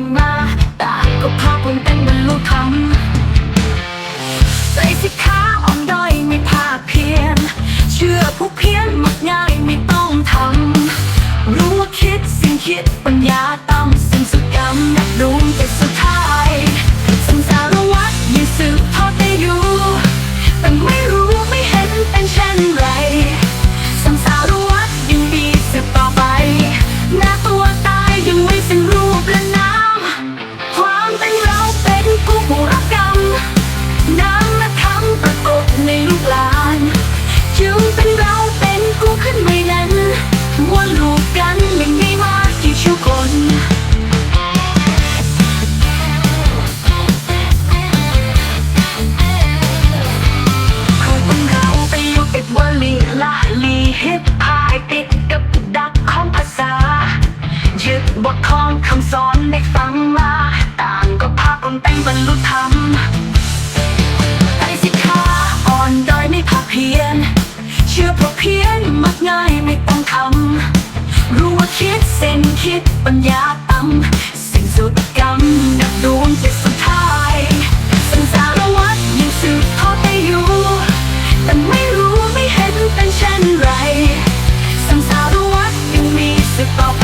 ำมาตาก็พาคนเป็นบรรลุธรรมใจสิขาอ่อนด้อยไม่ภาคเพียน เชื่อผู้เพียนมักง่ายไม่ต้องทำ รู้ว่าคิดสิ่งคิดปัญญาต่ำสิ่งสุดยำนักรู้ใจ กันไม่วทคเราไปอยู่กับวลีละลีฮิปพายติดกับดักของภาษา ยึดบทของคำสอนได้ฟังมา ต่างก็พาคนเต่นบรรลุธรรม คิดปัญญาต่ำสิ่งสุดกรรมดับดวงจิตสุดท้ายสังสารวัฏยังสืบทอดให้อยู่ แต่ไม่รู้ไม่เห็นเป็นเช่นไร สังสารวัฏยังมีสืบต่อ